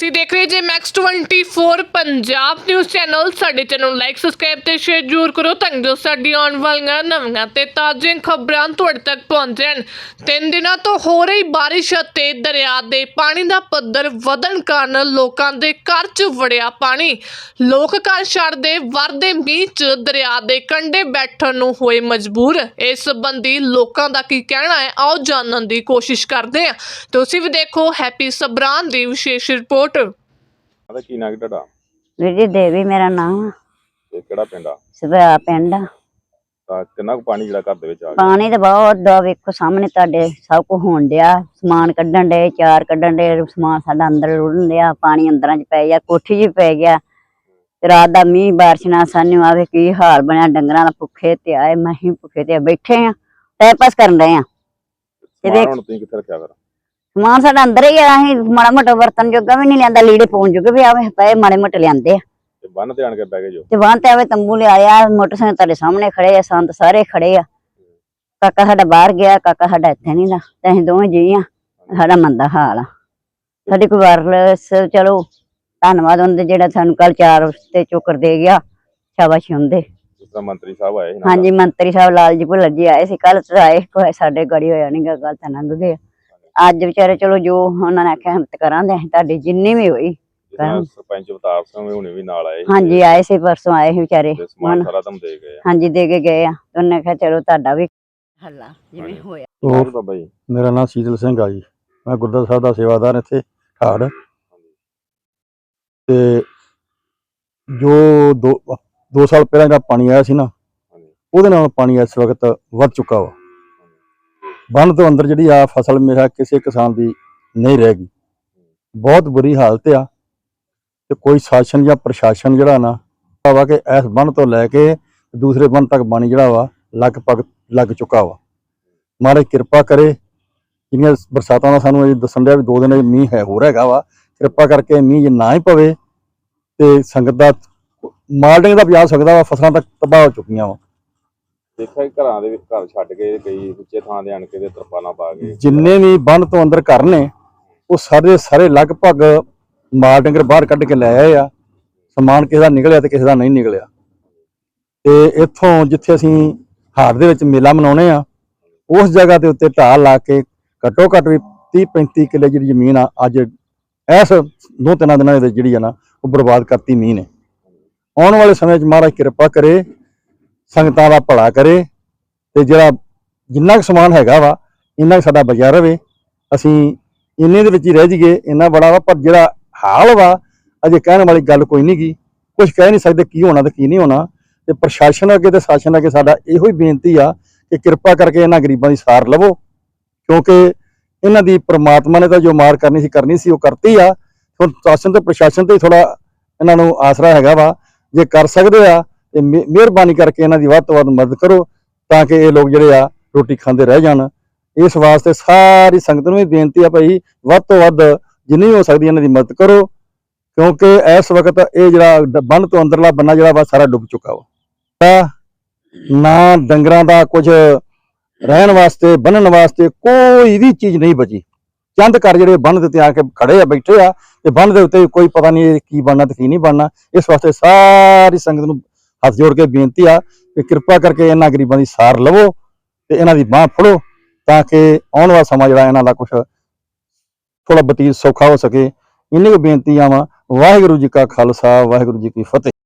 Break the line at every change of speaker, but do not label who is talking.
ਤੁਸੀਂ ਦੇਖ ਰਹੇ ਜੇ ਮੈਕਸ 24 ਪੰਜਾਬ ਨਿਊਜ਼ ਚੈਨਲ ਸਾਡੇ ਚੈਨਲ ਨੂੰ ਲਾਈਕ ਸਬਸਕ੍ਰਾਈਬ ਤੇ ਸ਼ੇਅਰ ਜ਼ਰੂਰ ਕਰੋ ਤਾਂ ਜੋ ਸਾਡੀ ਆਉਣ ਵਾਲੀਆਂ ਨਵੀਆਂ ਤੇ ਤਾਜ਼ੀਆਂ ਖਬਰਾਂ ਤੁਹਾਡੇ ਤੱਕ ਪਹੁੰਚਣ ਤਿੰਨ ਦਿਨਾਂ ਤੋਂ ਹੋ ਰਹੀ ਬਾਰਿਸ਼ ਅਤੇ ਦਰਿਆ ਦੇ ਪਾਣੀ ਦਾ ਪੱਧਰ ਵਧਣ ਕਾਰਨ ਲੋਕਾਂ ਦੇ ਘਰ 'ਚ ਵੜਿਆ ਪਾਣੀ। ਲੋਕ ਘਰ ਛੱਡਦੇ ਵਰਦੇ ਮੀਂਹ 'ਚ ਦਰਿਆ ਦੇ ਕੰਢੇ ਬੈਠਣ ਨੂੰ ਹੋਏ ਮਜਬੂਰ। ਇਸ ਸੰਬੰਧੀ ਲੋਕਾਂ ਦਾ ਕੀ ਕਹਿਣਾ ਹੈ, ਆਓ ਜਾਣਨ ਦੀ ਕੋਸ਼ਿਸ਼ ਕਰਦੇ ਹਾਂ। ਤੁਸੀਂ ਵੀ ਦੇਖੋ, ਹੈਪੀ ਸਬਰਾਨ ਦੀ ਵਿਸ਼ੇਸ਼ ਰਿਪੋਰਟ।
ਉਹਦਾ ਕੀ ਨਾਂ ਤੁਹਾਡਾ?
ਵੀਰ ਜੀ ਦੇਵੀ ਮੇਰਾ ਨਾਮ ਆ।
ਤੇ ਕਿਹੜਾ ਪਿੰਡ ਆ?
ਸਭਾ ਪਿੰਡ ਆ।
ਤਾਂ ਕਿੰਨਾ ਕੁ ਪਾਣੀ ਜਿਹੜਾ ਘਰ ਦੇ ਵਿੱਚ ਆ ਗਿਆ?
ਪਾਣੀ ਤਾਂ ਬਹੁਤ ਦਾ ਵੇਖੋ ਸਾਹਮਣੇ ਤੁਹਾਡੇ ਸਭ ਕੁ ਹੋਣ ਡਿਆ। ਸਮਾਨ ਕੱਢਣ ਦੇ ਚਾਰ ਕੱਢਣ ਦੇ ਸਮਾਨ ਸਾਡਾ ਅੰਦਰ ਰੁੜਨ ਡਿਆ ਪਾਣੀ ਅੰਦਰਾਂ ਚ ਪੈ ਗਿਆ ਕੋਠੀ 'ਚ ਪੈ ਗਿਆ। ਤੇ ਰਾਤ ਦਾ ਮੀਂਹ ਬਾਰਿਸ਼ ਨਾਲ ਸਾਨੂੰ ਆਵੇ ਕੀ ਹਾਲ ਬਣਿਆ ਡੰਗਰਾਂ ਦਾ ਭੁੱਖੇ ਤੇ ਆਏ ਮਹੀਂ ਭੁੱਖੇ ਤੇ ਬੈਠੇ ਆ ਟਾਈਮ ਪਾਸ ਕਰਨ ਰਹੇ ਆ।
ਸਮਾਨ
ਦੇਖ-
ਹੁਣ ਤੁਸੀਂ ਕਿੱਥੇ ਰੱਖਿਆ ਫਿਰ?
ਸਮਾਨ ਸਾਡਾ ਅੰਦਰ ਹੀ ਆ ਅਸੀਂ ਮਾੜਾ ਮੋਟਾ ਵਰਤਨ ਜੋਗਾ ਵੀ ਨਹੀਂ ਲਿਆਂਦਾ ਲੀੜੇ ਪਾਉਣ ਜੋਗੇ ਵੀ ਆਵੇ ਪਏ ਮਾੜੇ ਮੋਟੇ ਲਿਆਂਦੇ ਆ।
ਤੇ ਬੰਨ ਤੇ ਆਣ ਕੇ ਬਹਿ ਗਏ ਜੋ।
ਤੇ ਵਾਂ ਤੇ ਆਵੇ ਤੰਬੂ ਲਿਆਇਆ ਮੋਟਰਸਾਈਕਲ ਤੁਹਾਡੇ ਸਾਹਮਣੇ ਖੜੇ ਆ ਸੰਤ ਸਾਰੇ ਖੜੇ ਆ। ਕਾਕਾ ਸਾਡਾ ਬਾਹਰ ਗਿਆ ਕਾਕਾ ਸਾਡਾ ਇੱਥੇ ਨਹੀਂ ਦਾ ਤੇ ਅਸੀਂ ਦੋਵੇਂ ਜੀ ਆ ਸਾਡਾ ਮੰਦਾ ਹਾਲ ਆ। ਸਾਡੀ ਕੋਈ ਵਾਇਰਲੈਸ ਚਲੋ ਧੰਨਵਾਦ ਉਹਦੇ ਜਿਹੜਾ ਸਾਨੂੰ ਕੱਲ ਚਾਰ ਤੇ ਚੋਕਰ ਦੇ ਗਿਆ ਸ਼ਾਬਾਸ਼ ਹੁੰਦੇ
ਜਿਸ ਤਰ੍ਹਾਂ ਮੰਤਰੀ ਸਾਹਿਬ ਆਏ।
ਹਾਂਜੀ ਮੰਤਰੀ ਸਾਹਿਬ ਲਾਲ ਜੀ ਭੁੱਲਰ ਜੀ ਆਏ ਸੀ ਕੱਲ ਤੇ ਆਏ ਕੋਈ ਸਾਡੇ ਗੜੀ ਹੋਇਆ ਨਹੀਂ ਗੱਲ ਤਾਂ ਲੰਘ ਗਏ ਅੱਜ ਵਿਚਾਰੇ ਚਲੋ ਜੋ ਉਹਨਾਂ ਨੇ ਆਖਿਆ ਹਿੰਮਤ ਕਰਾਂਦੇ ਅਸੀਂ ਤੁਹਾਡੀ ਜਿੰਨੀ ਵੀ ਹੋਈ
ਸਰਪੰਚ ਅਵਤਾਰ ਸਿੰਘ ਵੀ ਹੁਣੇ ਵੀ ਨਾਲ ਆਏ ਸੀ
ਹਾਂਜੀ ਆਏ ਸੀ ਪਰਸੋਂ ਆਏ ਸੀ ਵਿਚਾਰੇ।
ਤੇ ਸਮਾਨ
ਹੁਣ-
ਸਾਰਾ ਤੁਹਾਨੂੰ ਦੇ ਗਏ ਆ।
ਹਾਂਜੀ ਦੇ ਕੇ ਗਏ ਆ। ਤੇ ਉਹਨੇ ਕਿਹਾ ਚਲੋ ਤੁਹਾਡਾ ਵੀ ਹੱਲਾ ਜਿਵੇਂ
ਹਾਂਜੀ।
ਹੋਇਆ।
ਹੋਰ ਬਾਬਾ ਜੀ?
ਮੇਰਾ ਨਾਮ ਸ਼ੀਤਲ ਸਿੰਘ ਆ ਜੀ। ਮੈਂ ਗੁਰਦੁਆਰਾ ਸਾਹਿਬ ਦਾ ਸੇਵਾਦਾਰ ਇੱਥੇ ਠਾੜ ਤੇ ਜੋ ਦੋ ਦੋ ਸਾਲ ਪਹਿਲਾਂ ਜਿਹੜਾ ਪਾਣੀ ਆਇਆ ਸੀ ਨਾ
ਹਾਂਜੀ।
ਉਹਦੇ ਨਾਲ ਪਾਣੀ ਇਸ ਵਕਤ ਵੱਧ ਚੁੱਕਾ ਵਾ। ਬੰਨ ਤੋਂ ਅੰਦਰ ਜਿਹੜੀ ਆ ਫਸਲ ਮੇਰਾ ਕਿਸੇ ਕਿਸਾਨ ਦੀ ਨਹੀਂ ਰਹਿ ਗਈ। ਬਹੁਤ ਬੁਰੀ ਹਾਲਤ ਆ ਤੇ ਕੋਈ ਸ਼ਾਸਨ ਜਾਂ ਪ੍ਰਸ਼ਾਸਨ ਜਿਹੜਾ ਨਾ ਵਾ ਕਿ ਇਸ ਬੰਨ ਤੋਂ ਲੈ ਕੇ ਦੂਸਰੇ ਬੰਨ ਤੱਕ ਪਾਣੀ ਜਿਹੜਾ ਵਾ ਲਗਭਗ ਲੱਗ ਚੁੱਕਾ ਵਾ। ਮਹਾਰਾਜ ਕਿਰਪਾ ਕਰੇ ਜਿਹੜੀਆਂ ਬਰਸਾਤਾਂ ਦਾ ਸਾਨੂੰ ਇਹ ਦੱਸਣ ਡਿਆ ਵੀ ਦੋ ਦਿਨ ਮੀਂਹ ਹੈ, ਹੋਰ ਹੈਗਾ ਵਾ, ਕਿਰਪਾ ਕਰਕੇ ਮੀਂਹ ਜੇ ਨਾ ਹੀ ਪਵੇ ਤੇ ਸੰਗਤ ਦਾ ਮਾਲਡਿੰਗ ਦਾ ਪਿਆ ਸਕਦਾ ਵਾ, ਫਸਲਾਂ ਤਾਂ ਤਬਾਹ ਹੋ ਚੁੱਕੀਆਂ ਵਾ।
ਦੇਖਿਆ ਕਿ ਘਰਾਂ ਦੇ ਵਿੱਚ ਘਰ ਛੱਡ ਕੇ ਕਈ ਉੱਚੇ ਥਾਂ ਦੇ ਆਣ ਕੇ ਤੇ ਤਰਪਾਲਾਂ ਪਾ ਕੇ
ਜਿੰਨੇ ਵੀ ਬੰਨ ਤੋਂ ਅੰਦਰ ਘਰ ਨੇ, ਉਹ ਸਾਰੇ ਸਾਰੇ ਲਗਭਗ ਮਾਲ ਡੰਗਰ ਬਾਹਰ ਕੱਢ ਕੇ ਲੈ ਆਏ ਆ। ਸਮਾਨ ਕਿਸੇ ਦਾ ਨਿਕਲਿਆ ਤੇ ਕਿਸੇ ਦਾ ਨਹੀਂ ਨਿਕਲਿਆ। ਤੇ ਇੱਥੋਂ ਜਿੱਥੇ ਅਸੀਂ ਹਾਰ ਦੇ ਵਿੱਚ ਮੇਲਾ ਮਨਾਉਣੇ ਆ, ਉਸ ਜਗ੍ਹਾ ਦੇ ਉੱਤੇ ਢਾਲ ਲਾ ਕੇ ਘੱਟੋ ਘੱਟ ਵੀ 30 35 ਕਿੱਲੇ ਜਿਹੜੀ ਜ਼ਮੀਨ ਆ, ਅੱਜ ਇਸ ਦੋ ਤਿੰਨਾਂ ਦਿਨਾਂ ਦੇ ਵਿੱਚ ਜਿਹੜੀ ਆ ਨਾ, ਉਹ ਬਰਬਾਦ ਕਰਤੀ ਮੀਂਹ ਨੇ। ਆਉਣ ਵਾਲੇ ਸਮੇਂ 'ਚ ਮਹਾਰਾਜ ਕਿਰਪਾ ਕਰੇ ਸੰਗਤਾਂ ਦਾ ਭਲਾ ਕਰੇ ਤੇ ਜਿਹੜਾ ਜਿੰਨਾ ਕੁ ਸਮਾਨ ਹੈਗਾ ਵਾ, ਇੰਨਾ ਕੁ ਸਾਡਾ ਬਚਿਆ ਰਵੇ। ਅਸੀਂ ਇੰਨੇ ਦੇ ਵਿੱਚ ਹੀ ਰਹਿ ਜਾਈਏ, ਇੰਨਾ ਬੜਾ ਵਾ, ਪਰ ਜਿਹੜਾ ਹਾਲ ਵਾ, ਅਜੇ ਕਹਿਣ ਵਾਲੀ ਗੱਲ ਕੋਈ ਨਹੀਂ ਗੀ। ਕੁਝ ਕਹਿ ਨਹੀਂ ਸਕਦੇ ਕੀ ਹੋਣਾ ਤੇ ਕੀ ਨਹੀਂ ਹੋਣਾ। ਤੇ ਪ੍ਰਸ਼ਾਸਨ ਅੱਗੇ ਤੇ ਸ਼ਾਸਨ ਅੱਗੇ ਸਾਡਾ ਇਹੋ ਹੀ ਬੇਨਤੀ ਆ ਕਿ ਕਿਰਪਾ ਕਰਕੇ ਇਹਨਾਂ ਗਰੀਬਾਂ ਦੀ ਸਾਰ ਲਵੋ। ਕਿਉਂਕਿ ਇਹਨਾਂ ਦੀ ਪ੍ਰਮਾਤਮਾ ਨੇ ਤਾਂ ਜੋ ਮਾਰ ਕਰਨੀ ਸੀ ਕਰਨੀ ਸੀ, ਉਹ ਕਰਤੀ ਆ। ਹੁਣ ਸ਼ਾਸਨ ਤੇ ਪ੍ਰਸ਼ਾਸਨ ਤੇ ਥੋੜਾ ਇਹਨਾਂ ਨੂੰ ਆਸਰਾ ਹੈਗਾ ਵਾ। ਜੇ ਕਰ ਸਕਦੇ ਆ ਤੇ ਮਿਹ- ਮਿਹਰਬਾਨੀ ਕਰਕੇ ਇਹਨਾਂ ਦੀ ਵੱਧ ਤੋਂ ਵੱਧ ਮਦਦ ਕਰੋ ਤਾਂ ਕਿ ਇਹ ਲੋਕ ਜਿਹੜੇ ਆ ਰੋਟੀ ਖਾਂਦੇ ਰਹਿ ਜਾਣ। ਇਸ ਵਾਸਤੇ ਸਾਰੀ ਸੰਗਤ ਨੂੰ ਇਹ ਬੇਨਤੀ ਆ ਭਾਈ, ਵੱਧ ਤੋਂ ਵੱਧ ਜਿੰਨੀ ਹੋ ਸਕਦੀ ਇਹਨਾਂ ਦੀ ਮਦਦ ਕਰੋ, ਕਿਉਂਕਿ ਇਸ ਵਕਤ ਇਹ ਜਿਹੜਾ ਬੰਨ ਤੋਂ ਅੰਦਰਲਾ ਬੰਨਾ ਜਿਹੜਾ ਵਾ ਸਾਰਾ ਡੁੱਬ ਚੁੱਕਾ ਵਾ। ਤਾਂ ਨਾ ਡੰਗਰਾਂ ਦਾ ਕੁਝ ਰਹਿਣ ਵਾਸਤੇ, ਬੰਨਣ ਵਾਸਤੇ ਕੋਈ ਵੀ ਚੀਜ਼ ਨਹੀਂ ਬਚੀ। ਚੰਦ ਘਰ ਜਿਹੜੇ ਬੰਨ ਦੇ ਉੱਤੇ ਆ ਕੇ ਖੜੇ ਆ, ਬੈਠੇ ਆ, ਤੇ ਬੰਨ ਦੇ ਉੱਤੇ ਕੋਈ ਪਤਾ ਨਹੀਂ ਕੀ ਬਣਨਾ ਤੇ ਕੀ ਨਹੀਂ ਬਣਨਾ। ਇਸ ਵਾਸਤੇ ਸਾਰੀ ਸੰਗਤ ਨੂੰ ਹੱਥ ਜੋੜ ਕੇ ਬੇਨਤੀ ਆ ਕਿ ਕਿਰਪਾ ਕਰਕੇ ਇਹਨਾਂ ਗਰੀਬਾਂ ਦੀ ਸਾਰ ਲਵੋ ਤੇ ਇਹਨਾਂ ਦੀ ਬਾਹ ਫੜੋ ਤਾਂ ਕਿ ਆਉਣ ਵਾਲਾ ਸਮਾਂ ਜਿਹੜਾ ਇਹਨਾਂ ਦਾ ਕੁਝ ਥੋੜਾ ਬਤੀਤ ਸੌਖਾ ਹੋ ਸਕੇ। ਇੰਨੀ ਕੁ ਬੇਨਤੀਆਂ ਵਾ ਵਾਹਿਗੁਰੂ ਜੀ ਕਾ ਖਾਲਸਾ, ਵਾਹਿਗੁਰੂ ਜੀ ਕੀ ਫਤਿਹ।